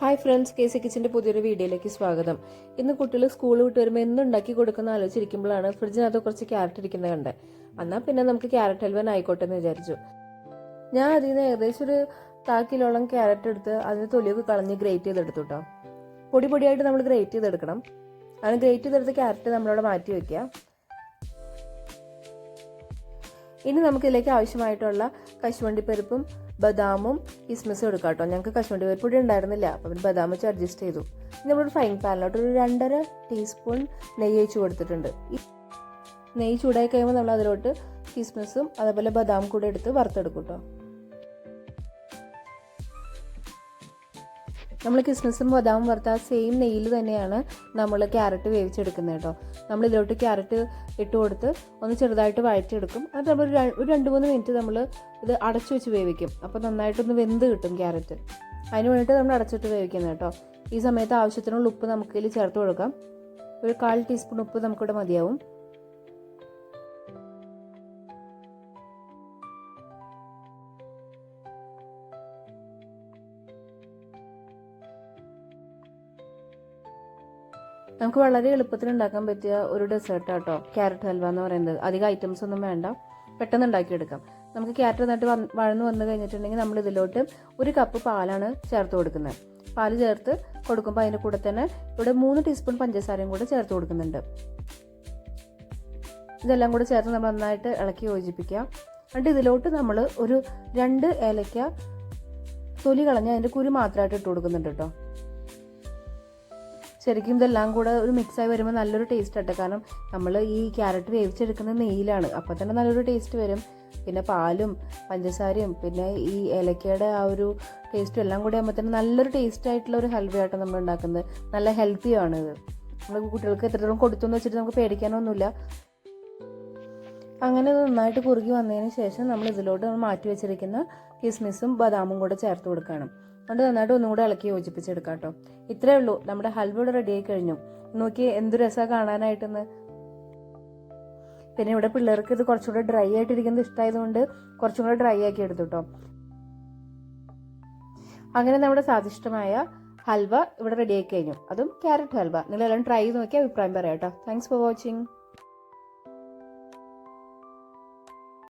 Hi friends K C കിച്ചന്റെ പുതിയൊരു വീഡിയോയിലേക്ക് സ്വാഗതം. ഇന്ന് കുട്ടികൾ സ്കൂൾ വിട്ട് വരുമ്പോൾ എന്തുണ്ടാക്കി കൊടുക്കുന്ന ആലോചിച്ചിരിക്കുമ്പോഴാണ് ഫ്രിഡ്ജിനകത്ത് കുറച്ച് ക്യാരറ്റ് ഇരിക്കുന്നത് കണ്ടത്. എന്നാൽ പിന്നെ നമുക്ക് ക്യാരറ്റ് ഹൽവൻ ആയിക്കോട്ടെ എന്ന് വിചാരിച്ചു. ഞാൻ അതിൽ നിന്ന് ഏകദേശം ഒരു കാൽ കിലോളം ക്യാരറ്റ് എടുത്ത് അതിന് തൊലിയൊക്കെ കളഞ്ഞ് ഗ്രേറ്റ് ചെയ്തെടുത്തു കേട്ടോ പൊടി പൊടിയായിട്ട് നമ്മൾ ഗ്രേറ്റ് ചെയ്തെടുക്കണം. അങ്ങനെ ഗ്രേറ്റ് ചെയ്തെടുത്ത് ക്യാരറ്റ് നമ്മളവിടെ മാറ്റി വെക്കുക. ഇനി നമുക്കിതിലേക്ക് ആവശ്യമായിട്ടുള്ള കശുവണ്ടി പരിപ്പും ബദാമും കിസ്മിസും എടുക്കാം കേട്ടോ. ഞങ്ങൾക്ക് കശുവണ്ടി പരിപ്പ് ഇവിടെ ഉണ്ടായിരുന്നില്ല. അപ്പം പിന്നെ ബദാം വെച്ച് അഡ്ജസ്റ്റ് ചെയ്തു. ഇനി നമ്മളൊരു ഫ്രൈങ് പാനിലോട്ട് ഒരു രണ്ടര ടീസ്പൂൺ നെയ്യ് ഒഴിച്ചു കൊടുത്തിട്ടുണ്ട്. നെയ്യ് ചൂടായി കഴിയുമ്പോൾ നമ്മൾ അതിലോട്ട് കിസ്മിസും അതേപോലെ ബദാം കൂടെ എടുത്ത് വറുത്തെടുക്കും കേട്ടോ. നമ്മൾ കിസ്മിസും ബദാമും വറുത്ത സെയിം നെയ്യിൽ തന്നെയാണ് നമ്മൾ ക്യാരറ്റ് വേവിച്ചെടുക്കുന്നത് കേട്ടോ. നമ്മൾ ഇതിലോട്ട് ക്യാരറ്റ് ഇട്ട് കൊടുത്ത് ഒന്ന് ചെറുതായിട്ട് വഴറ്റിയെടുക്കും. അത് നമ്മൾ ഒരു രണ്ട് മൂന്ന് മിനിറ്റ് നമ്മൾ ഇത് അടച്ചു വെച്ച് വേവിക്കും. അപ്പോൾ നന്നായിട്ടൊന്ന് വെന്ത് കിട്ടും ക്യാരറ്റ്. അതിന് വേണ്ടിയിട്ട് നമ്മൾ അടച്ചിട്ട് വേവിക്കുന്നത് കേട്ടോ. ഈ സമയത്ത് ആവശ്യത്തിനുള്ള ഉപ്പ് നമുക്ക് ഇതിൽ ചേർത്ത് കൊടുക്കാം. ഒരു കാൽ ടീസ്പൂൺ ഉപ്പ് നമുക്കിവിടെ മതിയാവും. നമുക്ക് വളരെ എളുപ്പത്തിൽ ഉണ്ടാക്കാൻ പറ്റിയ ഒരു ഡെസേർട്ട് കേട്ടോ ക്യാരറ്റ് ഹൽവ എന്ന് പറയുന്നത്. അധികം ഐറ്റംസ് ഒന്നും വേണ്ട. പെട്ടെന്ന് ഉണ്ടാക്കിയെടുക്കാം. നമുക്ക് ക്യാരറ്റ് നന്നായിട്ട് വഴന്ന് വന്നു കഴിഞ്ഞിട്ടുണ്ടെങ്കിൽ നമ്മൾ ഇതിലോട്ട് ഒരു കപ്പ് പാലാണ് ചേർത്ത് കൊടുക്കുന്നത്. പാൽ ചേർത്ത് കൊടുക്കുമ്പോൾ അതിന്റെ കൂടെ തന്നെ ഇവിടെ മൂന്ന് ടീസ്പൂൺ പഞ്ചസാരയും കൂടെ ചേർത്ത് കൊടുക്കുന്നുണ്ട്. ഇതെല്ലാം കൂടെ ചേർത്ത് നമ്മൾ നന്നായിട്ട് ഇളക്കി യോജിപ്പിക്കുക. എന്നിട്ട് ഇതിലോട്ട് നമ്മൾ ഒരു രണ്ട് ഏലക്ക തൊലി കളഞ്ഞ് അതിന്റെ കുരു മാത്രമായിട്ട് ഇട്ട് കൊടുക്കുന്നുണ്ട് കേട്ടോ. ശരിക്കും ഇതെല്ലാം കൂടെ ഒരു മിക്സായി വരുമ്പോൾ നല്ലൊരു ടേസ്റ്റ് ആട്ടെ. കാരണം നമ്മൾ ഈ ക്യാരറ്റ് വേവിച്ചെടുക്കുന്നത് നെയ്യിലാണ്. അപ്പോൾ തന്നെ നല്ലൊരു ടേസ്റ്റ് വരും. പിന്നെ പാലും പഞ്ചസാരയും പിന്നെ ഈ ഏലക്കയുടെ ആ ഒരു ടേസ്റ്റും എല്ലാം കൂടി ആകുമ്പോൾ തന്നെ നല്ലൊരു ടേസ്റ്റ് ആയിട്ടുള്ള ഒരു ഹൽവയാട്ടോ നമ്മൾ ഉണ്ടാക്കുന്നത്. നല്ല ഹെൽത്തിയാണ് ഇത്. നമ്മൾ കുട്ടികൾക്ക് എത്രത്തോളം കൊടുത്തു എന്ന് വെച്ചിട്ട് നമുക്ക് പേടിക്കാനൊന്നുമില്ല. അങ്ങനെ നന്നായിട്ട് കുറുകി വന്നതിന് ശേഷം നമ്മൾ ഇതിലോട്ട് മാറ്റി വെച്ചിരിക്കുന്ന കിസ്മിസും ബദാമും കൂടെ ചേർത്ത് കൊടുക്കണം. അതുകൊണ്ട് നന്നായിട്ട് ഒന്നും കൂടെ ഇളക്കി യോജിപ്പിച്ചെടുക്കാം കേട്ടോ ഇത്രയേ ഉള്ളൂ. നമ്മുടെ ഹൽവ ഇവിടെ റെഡി ആയി കഴിഞ്ഞു. നോക്കി എന്ത് രസമാണ് കാണാനായിട്ടെന്ന്. പിന്നെ ഇവിടെ പിള്ളേർക്ക് ഇത് കുറച്ചുകൂടെ ഡ്രൈ ആയിട്ടിരിക്കുന്നത് ഇഷ്ടമായതുകൊണ്ട് കുറച്ചും കൂടെ ഡ്രൈ ആക്കി എടുത്തു കേട്ടോ അങ്ങനെ നമ്മുടെ സ്വാദിഷ്ടമായ ഹൽവ ഇവിടെ റെഡി ആയി കഴിഞ്ഞു. അതും ക്യാരറ്റ് ഹൽവ. നിങ്ങളെല്ലാം ട്രൈ ചെയ്ത് നോക്കി അഭിപ്രായം പറയാം കേട്ടോ താങ്ക്സ് ഫോർ വാച്ചിങ്